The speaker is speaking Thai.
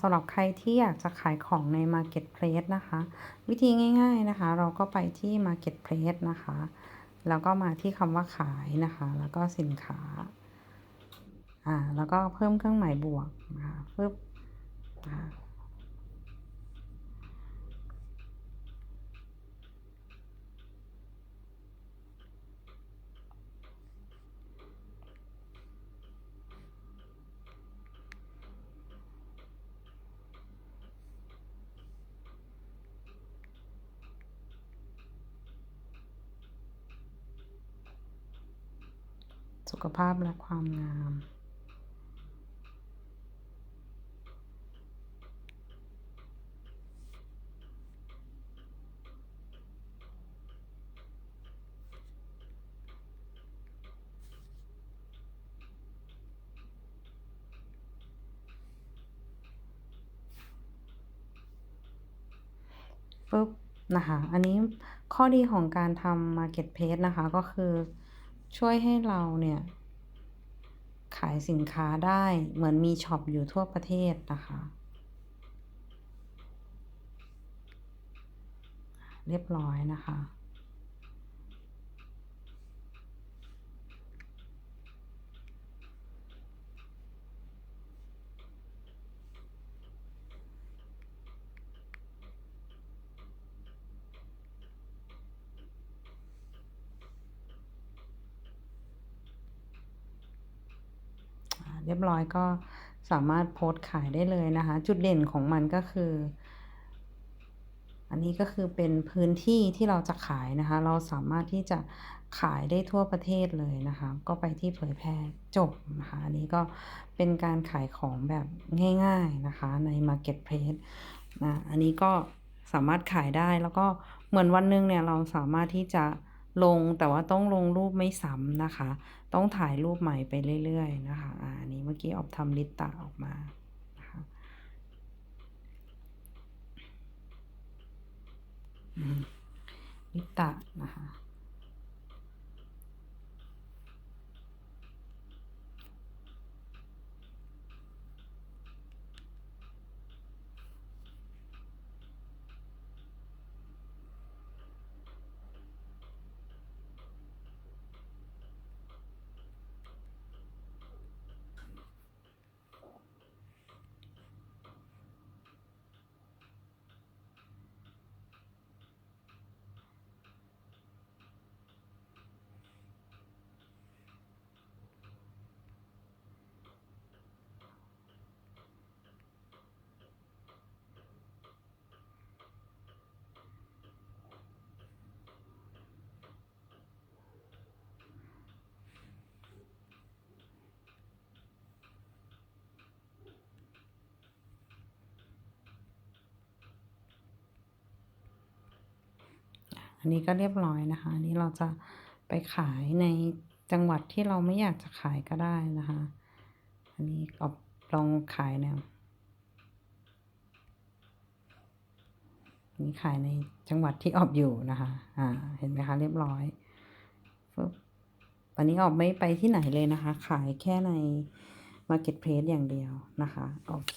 สำหรับใครที่อยากจะขายของใน Marketplace นะคะ วิธีง่าย ๆนะคะ เราก็ไปที่ Marketplace นะคะ แล้วก็มาที่คำว่าขายนะคะ แล้วก็สินค้า อ่า แล้วก็เพิ่มเครื่องหมายบวกนะคะปึ๊บอ่า สุขภาพและความงาม ปุ๊บนะคะ อันนี้ข้อดีของการทำ Market p a c e นะคะก็คือ ช่วยให้เราเนี่ย ขายสินค้าได้เหมือนมีช็อปอยู่ทั่วประเทศนะคะ เรียบร้อยนะคะ อ่า เรียบร้อยก็สามารถโพสต์ขายได้เลยนะคะ จุดเด่นของมันก็คือ อันนี้ก็คือเป็นพื้นที่ที่เราจะขายนะคะ เราสามารถที่จะขายได้ทั่วประเทศเลยนะคะ ก็ไปที่เผยแพร่จบนะคะอันนี้ก็เป็นการขายของแบบง่าย ๆนะคะใน Marketplace นะอันนี้ก็สามารถขายได้แล้วก็เหมือนวันหนึงเนี่ยเราสามารถที่จะ ลงแต่ว่าต้องลงรูปไม่ซ้ำนะคะ ต้องถ่ายรูปใหม่ไปเรื่อยๆนะคะอ่าอันนี้เมื่อกี้ออกทำลิตตาออกมานะคะลิตตะนะคะ อันนี้ก็เรียบร้อยนะคะอันนี้เราจะไปขายในจังหวัดที่เราไม่อยากจะขายก็ได้นะคะ อันนี้ก็ลองขายแนวนี่ขายในจังหวัดที่ออบอยู่นะคะ อ่า เห็นไหมคะ เรียบร้อยปึ๊บตอนนี้ออบไม่ไปที่ไหนเลยนะคะ ขายแค่ใน Marketplace อย่างเดียวนะคะ โอเค